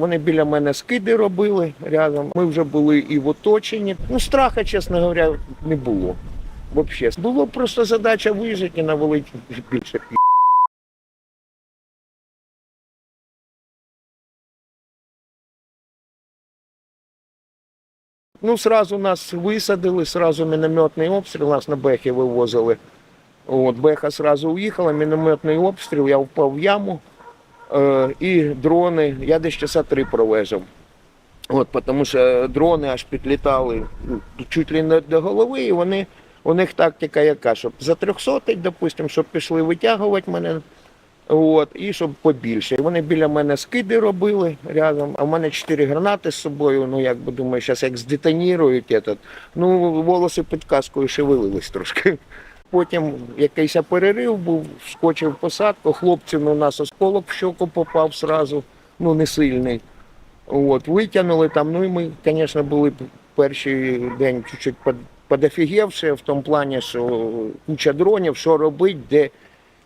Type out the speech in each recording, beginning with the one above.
Вони біля мене скиди робили рядом. Ми вже були і в оточенні. Ну, страха, чесно говоря, не було. Взагалі. Було просто задача вижити і навалити більше. Ну, сразу нас висадили, сразу мінометний обстріл, нас на Бехи вивозили. От, Беха сразу уїхала, мінометний обстріл, я впав в яму. Е, і дрони, я десь часа три пролежав. От, тому що дрони аж підлітали ну, чуть ли не до голови, і вони, у них тактика яка, щоб за 300, допустимо, щоб пішли витягувати мене. От, і щоб побільше. І вони біля мене скиди робили рядом, а в мене чотири гранати з собою. Ну, як би думаю, зараз як здетонірують, этот, ну, волоси під каскою шевелились трошки. Потім якийсь перерив був, скочив в посадку, хлопців у нас осколок в щоку попав сразу, ну не сильний. От, витягнули там, ну і ми, звісно, були перший день чуть-чуть под- подофігівши в тому плані, що куча дронів, що робити, де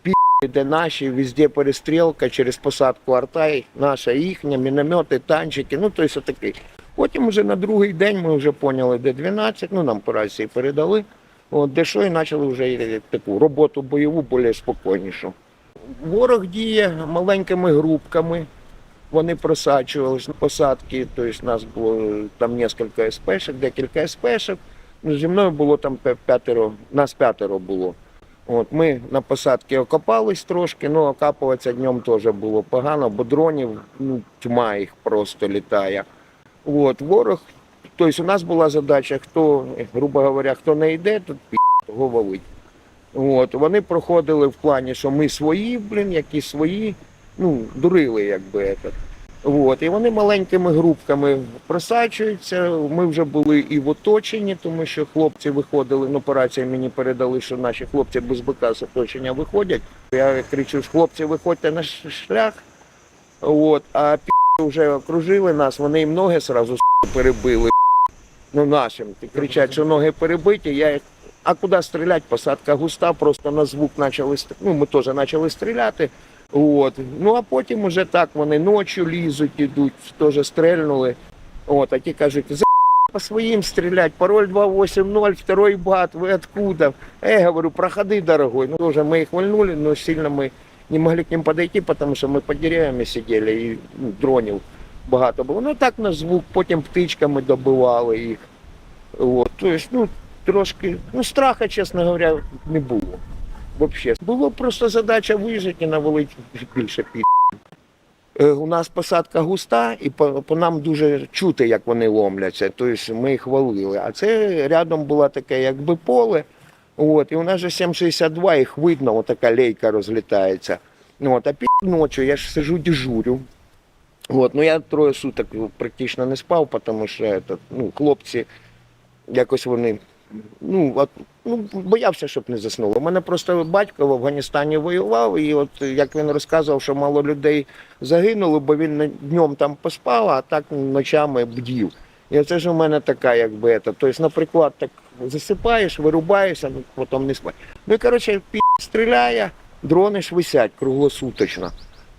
пі, де наші, везде перестрілка через посадку артай, наша, їхня, міномети, танчики, ну тобто такий. Потім вже на другий день ми вже поняли, де 12, ну нам по передали. От, де що і почали вже таку роботу бойову більш спокійнішу. Ворог діє маленькими групками. Вони просачувалися на посадки, тобто нас було там кілька СПшок, декілька СПшок. Ну, Зі мною було там п'ятеро, нас п'ятеро було. От, ми на посадці окопались трошки, ну окапуватися днем теж було погано, бо дронів ну, тьма їх просто літає. От, ворог, тобто у нас була задача, хто, грубо говоря, хто не йде, тут пі, того валить. От, вони проходили в плані, що ми свої, блін, які свої, ну, дурили, якби. этот. От, і вони маленькими групками просачуються. Ми вже були і в оточенні, тому що хлопці виходили, ну, по рації мені передали, що наші хлопці без бика з оточення виходять. Я кричу, хлопці, виходьте на шлях. От, а пі вже окружили нас, вони їм ноги сразу с**, перебили. Ну, нашим. Кричать, що ноги перебиті. Я їх, а куди стріляти? Посадка густа, просто на звук почали. Ну, ми теж почали стріляти. От. Ну а потім уже так вони ночі лізуть, ідуть, теж стрельнули. От, а ті кажуть, за по своїм стрілять, пароль 280, второй бат, ви откуда? Я говорю, проходи, дорогой. Ну, тоже мы их вольнули, но сильно мы не могли к ним подойти, потому що ми деревами сиділи і ну, дронів багато було. Ну так на звук, потім птичками добивали їх. От, тобто, ну, трошки, ну, страха, чесно говоря, не було. Вообще. Було просто задача вижити і навалити більше пі. Е, У нас посадка густа, і по, по нам дуже чути, як вони ломляться. Тобто ми їх валили. А це рядом було таке, якби поле. От, і у нас же 7,62, їх видно, отака лейка розлітається. Ну, От, а під ночі я ж сижу дежурю. От, ну я троє суток практично не спав, тому що этот, ну, хлопці якось вони. Ну, от, ну, боявся, щоб не заснуло. У мене просто батько в Афганістані воював, і от як він розказував, що мало людей загинуло, бо він днем там поспав, а так ночами бдів. І це ж у мене така, якби це. Тобто, наприклад, так засипаєш, вирубаєшся, ну, потім не спать. Ну і коротше, пі стріляє, дрони ж висять круглосуточно.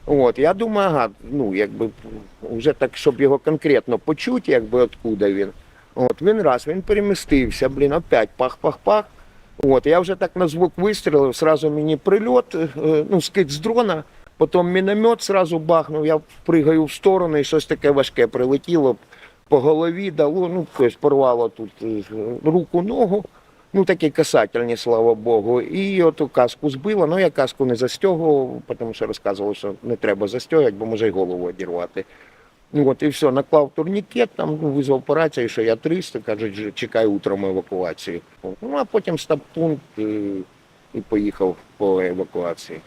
От, я думаю, ага, ну, якби вже так, щоб його конкретно почути, якби откуда він. От він раз, він перемістився, блін, опять пах-пах-пах. От, я вже так на звук вистрілив, сразу мені прильот, е, ну, скид з дрона, потім міномет сразу бахнув, я пригаю в сторону і щось таке важке прилетіло по голові, дало, ну, тобто порвало тут е, руку, ногу. Ну, такі касательні, слава Богу. І от каску збило. Ну, я каску не застягував, тому що розказували, що не треба застягувати, бо може й голову одірвати. Ну, от і все, наклав турнікет, там ну, визвав операцію, що я 300, кажуть, чекаю утром евакуації. Ну, а потім стаб пункт і, і поїхав по евакуації.